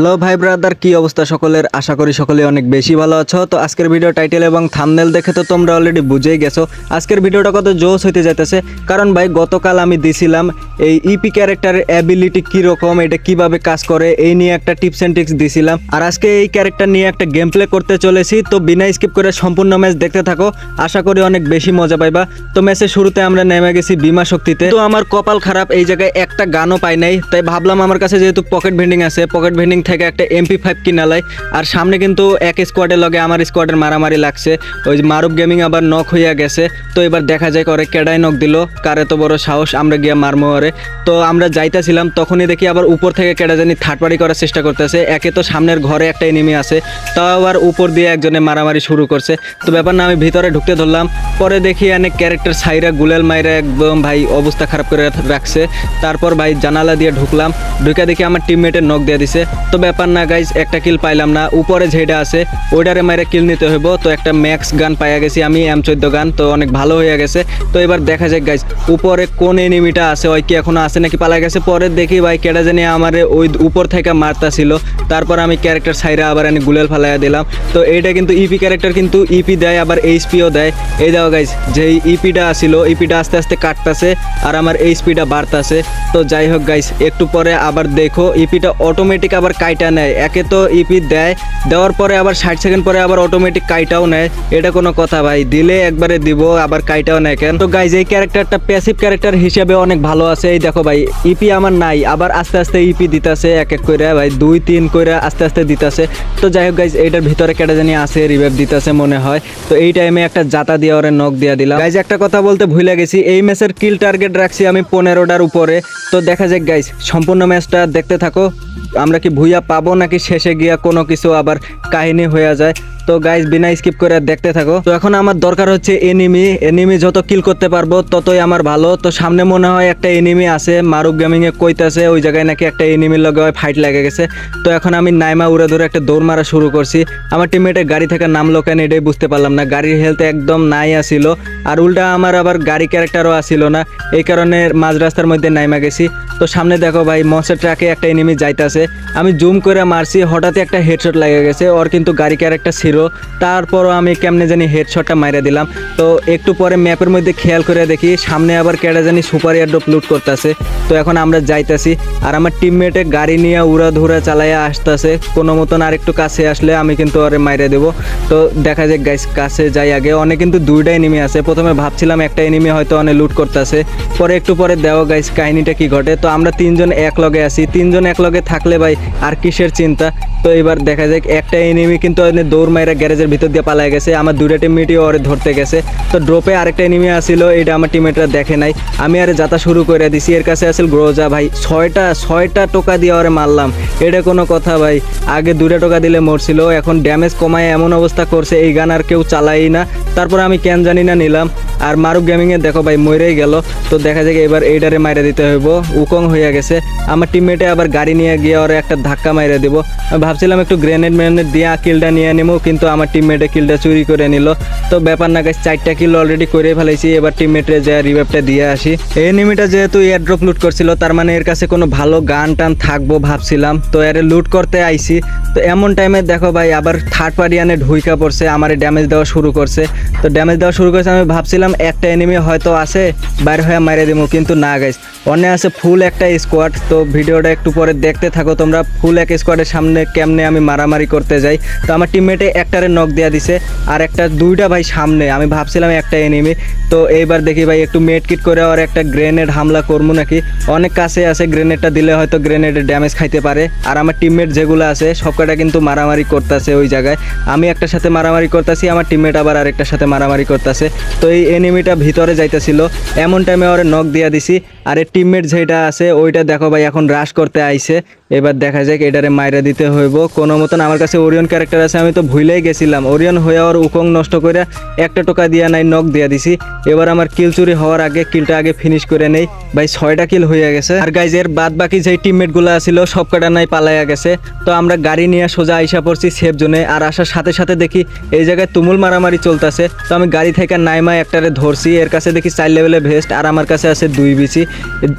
Hello ভাই brother, কি অবস্থা সকলের? আশা করি সকলে অনেক বেশি ভালো আছো। তো আজকের ভিডিও টাইটেল এবং থামনেল দেখে তো তোমরা অলরেডি বুঝেই গেছো। আজকের ভিডিওটা কত জোস হইতে যাইতেছে। কারণ ভাই, গতকাল আমি দিছিলাম এই ইপি ক্যারেক্টারের অ্যাবিলিটি কীরকম এটা কীভাবে কাজ করে, এই নিয়ে একটা টিপস অ্যান্ড টিক্স দিছিলাম। আর আজকে এই ক্যারেক্টার নিয়ে একটা গেম প্লে করতে চলেছি। তো বিনা স্কিপ করে সম্পূর্ণ ম্যাচ দেখতে থাকো। আশা করি অনেক বেশি মজা পাইবা। তো ম্যাচের শুরুতে আমরা নেমে গেছি বিমা শক্তিতে। তো আমার কপাল খারাপ, এই জায়গায় একটা গানও পাই নাই। তাই ভাবলাম আমার কাছে যেহেতু পকেট ভেন্ডিং আছে পকেট ভেন্ডিং থেকে একটা এমপি ফাইভ কিনা লাই। আর সামনে কিন্তু এক স্কোয়াডের লগে আমার স্কোয়াডের মারামারি লাগছে। ওই মারুফ গেমিং আবার নক হইয়া গেছে। তো এবার দেখা যায় করে কেডাই নক দিল, কার এত বড় সাহস, আমরা গিয়া মারমো ওরে তো আমরা যাইতেছিলাম, তখনই দেখি আবার উপর থেকে কেডা জানি থার্ড করার চেষ্টা করতেছে। একে তো সামনের ঘরে একটা এনিমি আছে। তাও আবার উপর দিয়ে একজনে মারামারি শুরু করছে। তো ব্যাপার না, আমি ভিতরে ঢুকতে ধরলাম। পরে দেখি অনেক ক্যারেক্টার সাইরা গুলেল মাইরা একদম ভাই অবস্থা খারাপ করে রাখছে। তারপর ভাই জানালা দিয়ে ঢুকলাম। ঢুকে দেখি আমার টিমমেটের নক দিয়ে দিছে। তো ব্যাপার না গাইজ একটা কিল পাইলাম না। উপরে যেটা আছে, ওইটারে মাইরে কিল নিতে হইব। তো একটা ম্যাক্স গান পাইয়া গেছি আমি এম চোদ্দ গান তো অনেক ভালো হয়ে গেছে। তো এবার দেখা যাক গাইজ উপরে কোন এনিমিটা আছে, ওই কি এখনও আছে নাকি পালা গেছে? পরে দেখি ভাই কেটা জানি আমার ওই উপর থেকে মারতা ছিল তারপর আমি ক্যারেক্টার সাইরা আবার আমি গুলেল ফালাইয়া দিলাম। তো এইটা কিন্তু ইপি ক্যারেক্টার কিন্তু ইপি দেয়, আবার এইচপিও দেয়। এই দাও গাইজ যে ইপিটা আসিল ইপিটা আস্তে আস্তে কাটতাছে, আর আমার এইচপিটা বাড়তাছে। তো যাই হোক গাইজ একটু পরে আবার দেখো ইপিটা অটোমেটিক আবার কাইটা নেয়। একে তো ইপি দেয়, দেওয়ার পরে আবার ষাট সেকেন্ড পরে আবার অটোমেটিক কাইটাও নেয়। এটা কোনো কথা ভাই, দিলে একবারে দিব, আবার কাইটাও নেয় কেন? তো গাইজ এই ক্যারেক্টারটা প্যাসিভ ক্যারেক্টার হিসেবে অনেক ভালো আছে। এই দেখো ভাই ইপি আমার নাই, আবার আস্তে আস্তে ইপি দিতাছে এক এক করে ভাই, দুই, তিন করে আস্তে আস্তে দিতাছে। তো যাই হোক গাইজ এইটার ভিতরে কেটে জানি আছে রিভাইভ দিতাছে মনে হয়। তো এই টাইমে একটা জাতা দিয়ে ওরে নখ দিয়ে দিলাম। গাইজ একটা কথা বলতে ভুলে গেছি, এই ম্যাচের কিল টার্গেট রাখছি আমি পনেরোটার উপরে। তো দেখা যাক গাইজ সম্পূর্ণ ম্যাচটা দেখতে থাকো। আমরা কি ভুইয়া পাবো নাকি শেষে গিয়া কোনো কিছু আবার কাহিনী হয়ে যায়? তো গাইজ বিনা স্কিপ করে দেখতে থাকো। তো এখন আমার দরকার হচ্ছে এনিমি এনিমি যত কিল করতে পারব, ততই আমার ভালো। তো সামনে মনে হয় একটা এনিমি আছে মারুক গেমিং এ কইতাছে, ওই জায়গায় নাকি একটা এনিমির লগে ফাইট লেগে গেছে। তো এখন আমি নাইমা উড়ে ধরে একটা দৌড় মারা শুরু করছি। আমার টিমমেটের গাড়ি থেকে নামলো কেন এটাই বুঝতে পারলাম না। গাড়ির হেলথ একদম নাই আসিল আর উল্টা আমার আবার গাড়ি ক্যারেক্টারও আসিল না। এই কারণে মাঝ রাস্তার মধ্যে নাইমা গেছি। তো সামনে দেখো ভাই মসের ট্রাকে একটা এনিমি যাইতাছে। আমি জুম করে মারছি, হঠাৎই একটা হেডশট লেগে গেছে। ওর কিন্তু গাড়ি ক্যারেক্টার ছিল তারপরও আমি কেমনে জানি হেডশটটা মাইরে দিলাম। তো একটু পরে ম্যাপের মধ্যে খেয়াল করে দেখি, সামনে আবার কেডা জানি সুপার এয়ারড্রপ লুট করতেছে। তো এখন আমরা যাইতাছি, আর আমার টিমমেটে গাড়ি নিয়ে উড়া ধুরা চালাইয়া আসতেছে। কোনো মতন আরেকটু কাছে আসলে আমি কিন্তু ওরে মাইরে দেবো। তো দেখা যাক গাইস কাছে যাই আগে। অনেক কিন্তু দুইটা এনিমি আছে। প্রথমে ভাবছিলাম একটা এনিমি হয়তো অনেক লুট করতেছে। পরে একটু পরে দেওয়া গাইস কাহিনীটা কি ঘটে। তো আমরা তিনজন এক লগে আছি। তিনজন এক লগে থাকলে ভাই, আর কিসের চিন্তা? তো এবার দেখা যাক, একটা এনিমি কিন্তু দৌড় মাইরা গ্যারেজের ভিতর দিয়ে পালায় গেছে। আমার দুইটা টিমমেটই ওরে ধরতে গেছে। তো ড্রপে আরেকটা এনিমি আসিল এটা আমার টিমমেটরা দেখে নাই। আমি আরে যাতা শুরু করে দিছি। এর কাছে আসল গ্রোজা ভাই। ছয়টা ছয়টা টোকা দিয়ে ওরে মারলাম। এটা কোনো কথা ভাই। আগে দুটা টোকা দিলে মরছিল। এখন ড্যামেজ কমায় এমন অবস্থা করছে, এই গান আর কেউ চালাই না। তারপর আমি কেন জানি না নিলাম। আর মারুক গেমিংয়ে দেখো ভাই, মরেই গেল। তো দেখা যায় এবার এইটারে মাইরে দিতে হইব। উকং হইয়া গেছে। আমার টিমমেটে আবার গাড়ি নিয়ে গিয়ে ওরে একটা ধাক্কা মাইরে দিব। ভাবছিলাম একটু গ্রেনেড ম্যানেড দিয়ে কিলটা নিয়ে নিবো কিন্তু আমার টিমমেটে কিলটা চুরি করে নিল। তো ব্যাপার না গাছ চারটা কিল অলরেডি করে ফেলেছি এবার টিমমেটে যা রিভাইভটা দিয়ে আসি। এই এনিমিটা যেহেতু এয়ারড্রপ লুট করছিল, তার মানে এর কাছে কোনো ভালো গান টান থাকব ভাবছিলাম। তো এর লুট করতে আইছি। তো এমন টাইমে দেখো ভাই, আবার থার্ড পার্টিয়ানে ঢুইকা পড়ছে, আমার ড্যামেজ দেওয়া শুরু করছে। তো ড্যামেজ দেওয়া শুরু করছে, আমি ভাবছিলাম একটা এনিমি হয়তো আছে, বাইরে হয়ে মারে দেবো কিন্তু না গাইস অন্য আছে ফুল একটা স্কোয়াড তো ভিডিওটা একটু পরে দেখতে থাকো তোমরা। ফুল এক স্কোয়াডের সামনে কেমনে আমি মারামারি করতে যাই। তো আমার টিমমেটে একটারে নক দেওয়া দিছে, আর একটা দুইটা ভাই সামনে। আমি ভাবছিলাম একটা এনিমি তো এইবার দেখি ভাই, একটু মেড কিট করে আর একটা গ্রেনেড হামলা করব নাকি? অনেক কাছে আছে গ্রেনেডটা দিলে হয়তো গ্রেনেডের ড্যামেজ খাইতে পারে। আর আমার টিমমেট যেগুলো আছে, সবকটা কিন্তু মারামারি করতেছে ওই জায়গায়। আমি একটার সাথে মারামারি করতেছি, আমার টিমমেট আবার আরেকটার সাথে মারামারি করতেছে। তো এই এনিমিটা ভিতরে যাইতেছিল। এমন টাইমে ওরে নক দিয়া দিছি। আর এর টিমমেট যেটা আছে, ওইটা দেখো ভাই এখন রাশ করতে আইছে। এবার দেখা যাক এটারে মাইরা দিতে হইব। কোনো মতন আমার কাছে ওরিয়ন ক্যারেক্টার আছে, আমি তো ভুলেই গেছিলাম। ওরিয়ন হয়ে ওর উকং নষ্ট করে একটা টোকা দিয়া নাই নক দিয়া দিছি। এবার আমার কিল চুরি হওয়ার আগে কিলটা আগে ফিনিশ করে নেই। ভাই ছয়টা কিল হয়ে গেছে। আর গাইজ এর বাদ বাকি যেই টিমমেটগুলো আছিল, সব কটা নাই পালাইয়া গেছে। তো আমরা গাড়ি নিয়ে সোজা আইসা পড়ছি সেফ জোনে আর আসার সাথে সাথে দেখি এই জায়গায় তুমুল মারামারি চলতেছে। তো আমি গাড়ি থেকে নাইমা একটারে ধরছি। এর কাছে দেখি চার লেভেলে ভেস্ট আর আমার কাছে আছে দুই বিচি।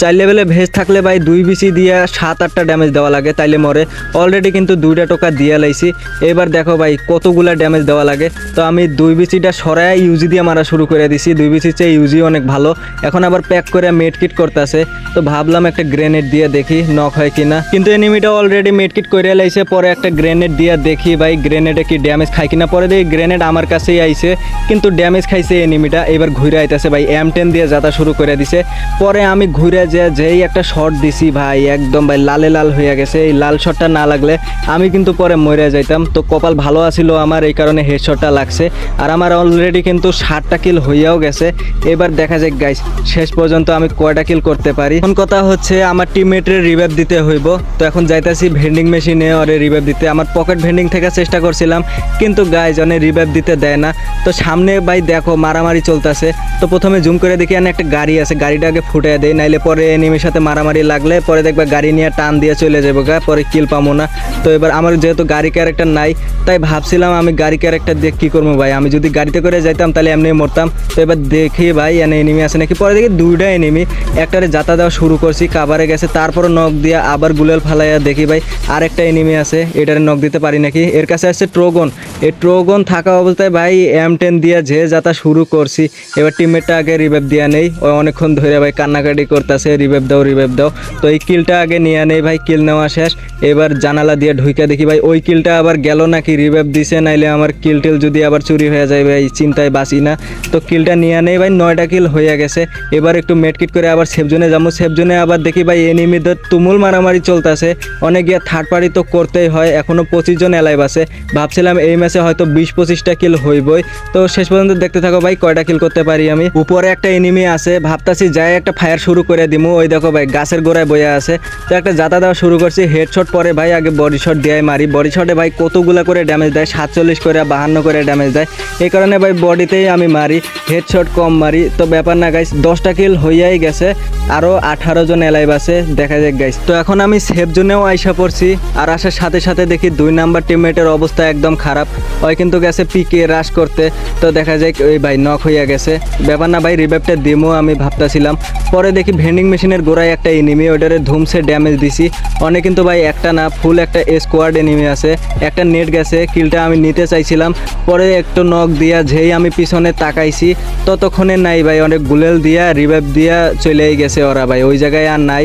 চার লেভেলে ভেজ থাকলে ভাই দুই বিসি দিয়ে সাত, আটটা ড্যামেজ দেওয়া লাগে, তাইলে মরে। অলরেডি কিন্তু দুইটা টোকা দিয়ে লাইছি। এবার দেখো ভাই, কতগুলা ড্যামেজ দেওয়া লাগে। তো আমি দুই বিসিটা সরাই ইউজি দিয়ে মারা শুরু করে দিছি। দুই বিসির চেয়ে ইউজি অনেক ভালো। এখন আবার প্যাক করে মেড কিট করতেছে। তো ভাবলাম একটা গ্রেনেড দিয়ে দেখি নক হয় কিনা। কিন্তু এনিমিটা অলরেডি মেড কিট করে লাইছে, পরে একটা গ্রেনেড দিয়ে দেখি ভাই গ্রেনেডে কি ড্যামেজ খায় কিনা। পরে দেখি গ্রেনেড আমার কাছেই আইছে, কিন্তু ড্যামেজ খাইছে এনিমিটা এবার ঘুরে আইতেছে ভাই এম টেন দিয়ে যাতা শুরু করে দিছে। পরে আমি ঘুরে যে যেই একটা শট দিছি ভাই, একদম ভাই লালে লাল হয়ে গেছে। এই লাল শটটা না লাগলে আমি কিন্তু পরে মরে যাইতাম। তো কপাল ভালো আছিল আমার, এই কারণে হেড শটটা লাগছে। আর আমার অলরেডি কিন্তু ষাটটা কিল হইয়াও গেছে। এবার দেখা যাক গাইস শেষ পর্যন্ত আমি কয়টা কিল করতে পারি। এখন কথা হচ্ছে আমার টিমমেটের রিভাইভ দিতে হইব। তো এখন যাইতাছি ভেন্ডিং মেশিনে ওরে রিভাইভ দিতে। আমার পকেট ভেন্ডিং থেকে চেষ্টা করছিলাম, কিন্তু গাইজ অনেক রিভাইভ দিতে দেয় না। তো সামনে ভাই দেখো মারামারি চলতেছে। তো প্রথমে জুম করে দেখি এখানে একটা গাড়ি আছে। গাড়িটা আগে ফুটে দেয় নাইলে পরে এনিমির সাথে মারামারি লাগলে পরে দেখবে গাড়ি নিয়ে টান দিয়ে চলে যাব গা, পরে কিল পাবো না। তো এবার আমার যেহেতু গাড়ি ক্যারেক্টার নাই, তাই ভাবছিলাম আমি গাড়ি ক্যারেক্টার দিয়ে কী করব ভাই? আমি যদি গাড়িতে করে যাইতাম তাহলে এমনি মরতাম। তো এবার দেখি ভাই, এনে এনিমি আছে নাকি? পরে দেখি দুইটা এনিমি একটারে যাতা দেওয়া শুরু করছি কাবারে গেছে তারপরে নখ দিয়ে আবার গুলেল ফালাইয়া দেখি ভাই, আরেকটা এনিমি আছে, এটারে নখ দিতে পারি নাকি? এর কাছে আসছে ট্রোগন এই ট্রোগন থাকা অবস্থায় ভাই এম টেন দিয়ে যে যাতা শুরু করছি, এবার টিমমেটটা আগে রিভাইভ দেওয়া নেই। অনেকক্ষণ ধরে ভাই কান্নাকাটি করতেছে রিভাইভ দাও রিভাইভ দাও। তো এই কিলটা আগে নিয়ে নেই ভাই কিল নেওয়া শেষ। এবার জানালা দিয়ে ঢুকে দেখি, ভাই, ওই কিলটা আবার গেল নাকি? রিভাইভ দিছে, নাইলে আমার কিল টিল যদি আবার চুরি হয়ে যায়, ভাই, চিন্তায় বাঁচি না। তো কিলটা নিয়ে নেই ভাই, নয়টা কিল হয়ে গেছে। এবার একটু মেটকিট করে আবার সেফজোনে যাব। সেফজোনে আবার দেখি, ভাই এনিমিদের তুমুল মারামারি চলতেছে। অনেক গিয়ে থার্ড পার্টি তো করতেই হয় এখনও পঁচিশ জন এলাইভ আছে। ভাবছিলাম এই ম্যাচে হয়তো বিশ পঁচিশটা কিল হইবই। তো শেষ পর্যন্ত দেখতে থাকো, ভাই, কয়টা কিল করতে পারি আমি। উপরে একটা এনিমি আছে, ভাবতাছি যাই একটা ফায়ার শুরু করে দিমু। ওই দেখো ভাই, গাছের গোড়ায় বইয়া আছে। তো একটা যাতা দেওয়া শুরু করছি। হেডশট পরে ভাই আগে বডি শট দিয়ে মারি। বডি শটে ভাই কতগুলা করে ড্যামেজ দেয়? সাতচল্লিশ করে, বাহান্ন করে ড্যামেজ দেয়। এই কারণে ভাই বডিতেই আমি মারি। হেডশট কম মারি। তো ব্যাপার না গাইস দশটা কিল হইয়াই গেছে। আরও আঠারো জন এলাইভ আছে। দেখা যাক গাইস তো এখন আমি সেফ জোনেও আইসা পড়ছি। আর আসার সাথে সাথে দেখি দুই নাম্বার টিমমেটের অবস্থা একদম খারাপ। ওই কিন্তু গেছে পিকে রাশ করতে। তো দেখা যায় ওই ভাই নক হইয়া গেছে। ব্যাপার না ভাই রিভাইভটা দিমো আমি ভাবতাছিলাম। পরে দেখি ভেন্ডিং মেশিনের গোড়ায় একটা এনিমি ওটারে ধুমসে ড্যামেজ দিছি। অনেক কিন্তু ভাই, একটা না ফুল একটা স্কোয়াড এনিমি আছে। একটা নেট গেছে, কিলটা আমি নিতে চাইছিলাম। পরে একটু নক দিয়া, যেই আমি পিছনে তাকাইছি, ততক্ষণে নাই ভাই, অনেক গুলেল দিয়া রিভাইভ দিয়া চলেই গেছে ওরা ভাই। ওই জায়গায় আর নাই।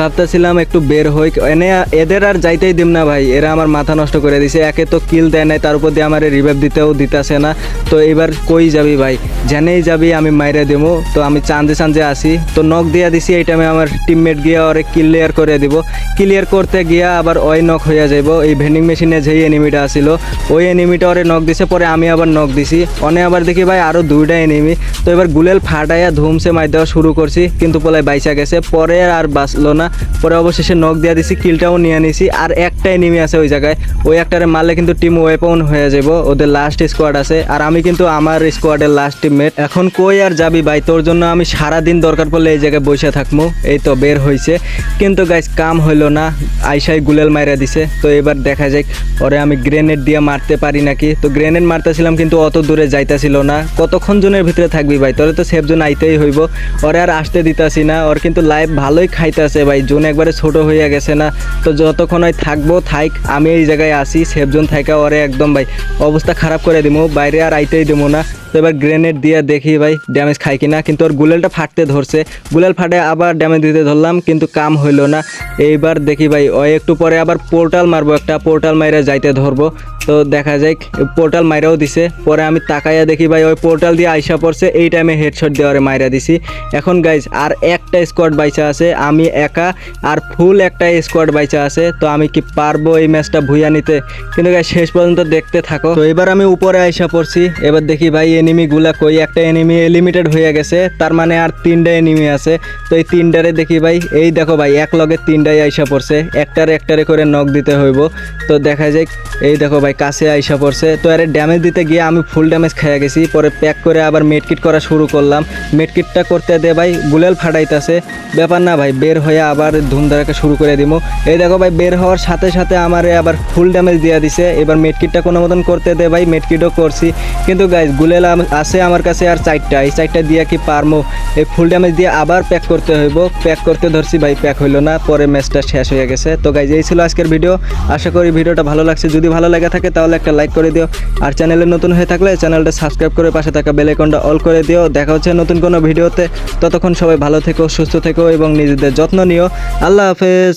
ভাবতেছিলাম একটু বের হই। এনে, এদের আর যাইতেই দিম না ভাই, এরা আমার মাথা নষ্ট করে দিছে। একে তো কিল দেয় নাই, তার উপর দিয়ে আমার রিভাইভ দিতেও দিতেছে না। তো এবার কই যাবি ভাই? জেনেই যাবি, আমি মাইরে দেবো তো আমি চান্দে চান্দে আসি। তো নক দিয়া দিছি, এই টাইমে আমার টিমমেট গিয়া ওরে ক্লিয়ার করে দিব। ক্লিয়ার করতে গিয়া আবার ওই নক হইয়া যাইব। এই ভেন্ডিং মেশিনে যেই এনিমিটা আসিল ওই এনিমিটা ওরে নক দিছে, পরে আমি আবার নক দিছি। অনে আবার দেখি ভাই আরও দুইটা এনিমি তো এবার গুলেল ফাটাইয়া ধুমসে মার দেওয়া শুরু করছি, কিন্তু পলাই বাইচা গেছে। পরে আর বাঁচলো না। পরে অবশেষে নক দিয়া দিছি কিলটাও নিয়ে নিছি। আর একটা এনিমি আছে ওই জায়গায়। ওই একটারে মারলে কিন্তু টিম ওয়েপন হয়ে যাব ওদের লাস্ট স্কোয়াড আছে। আর আমি কিন্তু আমার স্কোয়াডের লাস্ট টিমমেট এখন কই আর যাবি ভাই? তোর জন্য আমি সারা দিন দরকার পড়লে এই জায়গায় বসে থাকব এই তো বের হইছে। কিন্তু গাইস কাম হইল না, আইসাই গুলেল মাইরা দিছে। তো এবার দেখা যাক, ওরে আমি গ্রেনেড দিয়ে মারতে পারি নাকি? তো গ্রেনেড মারতেছিলাম, কিন্তু অত দূরে যাইতাছিল না। কতক্ষণ জনের ভিতরে থাকবি ভাই? তোরে তো সেফ জোন আইতেই হইব। ওরে আর আসতে দিতাছি না। ওর কিন্তু লাইফ ভালোই খাইতেছে ভাই। জোন একবারে ছোট হইয়া গেছে না। তো যতক্ষণ ওই থাকব, থাইক, আমি এই জায়গায় আসি সেফ জোন থাকা ওরে একদম ভাই, অবস্থা খারাপ করে দিব বাইরে আর আইতেই দেবো না। তো এবার গ্রেনেড দিয়ে দেখি ভাই ড্যামেজ খাই কিনা। কিন্তু ওর গুলেলটা ফাটতে ধরছে। গুলেল ফাটে, আবার ড্যামেজ দিতে ধরলাম, কিন্তু কাম হইল না। এইবার দেখি ভাই, ওই একটু পরে আবার পোর্টাল মারবো একটা পোর্টাল মাইরে যাইতে ধরবো। তো দেখা যায় পোর্টাল মাইরাও দিছে। পরে আমি তাকাইয়া দেখি ভাই, ওই পোর্টাল দিয়ে আইসা পড়ছে। এই টাইমে হেডশট দেওয়ারে মাইরা দিছি। এখন গাইজ আর একটা স্কোয়াড বাইচা আছে। আমি একা আর ফুল একটা স্কোয়াড বাইচা আছে। তো আমি কি পারব এই ম্যাচটা ভুইয়া নিতে? কিন্তু গাইজ শেষ পর্যন্ত দেখতে থাকো। তো এবার আমি উপরে আইসা পড়ছি। এবার দেখি ভাই এনিমি গুলা কই? একটা এনিমি লিমিটেড হয়ে গেছে, তার মানে আর তিনটা এনিমি আছে। তো এই তিনটারে দেখি ভাই। এই দেখো ভাই, এক লগে তিনটাই আইসা পড়ছে। একটারে একটারে করে নক দিতে হইব। তো দেখা যায় এই দেখো ভাই, কাছে আইসা পড়ছে। তো আরে ড্যামেজ দিতে গিয়ে আমি ফুল ড্যামেজ খেয়ে গেছি। পরে প্যাক করে আবার মেডকিট করা শুরু করলাম। মেডকিটটা করতে দে ভাই, গুলেল ফাটাইতাছে। ব্যাপার না ভাই, বের হয়ে আবার ধুমধারাকে শুরু করে দিব এই দেখো ভাই, বের হওয়ার সাথে সাথে আমারে আবার ফুল ড্যামেজ দিয়ে দিছে। এবার মেডকিটটা কোনো মতন করতে দে ভাই মেডকিটও করছি। কিন্তু গাইজ গুলেল আছে আমার কাছে আর চারটা। এই চারটা দিয়ে কি পারমো? এই ফুল ড্যামেজ দিয়ে আবার প্যাক করতে হইব। প্যাক করতে ধরছি, ভাই প্যাক হইল না। পরে ম্যাচটা শেষ হয়ে গেছে। তো গাইজ এই ছিল আজকের ভিডিও আশা করি ভিডিওটা ভালো লাগছে। যদি ভালো লাগে থাকে তাহলে একটা লাইক করে দিও। আর চ্যানেলে নতুন হয়ে থাকলে চ্যানেলটা সাবস্ক্রাইব করে পাশে থাকা বেল আইকনটা অল করে দিও। দেখা হচ্ছে নতুন কোনো ভিডিওতে ততক্ষণ সবাই ভালো থেকো, সুস্থ থেকো এবং নিজেদের যত্ন নিও। আল্লাহ হাফেজ।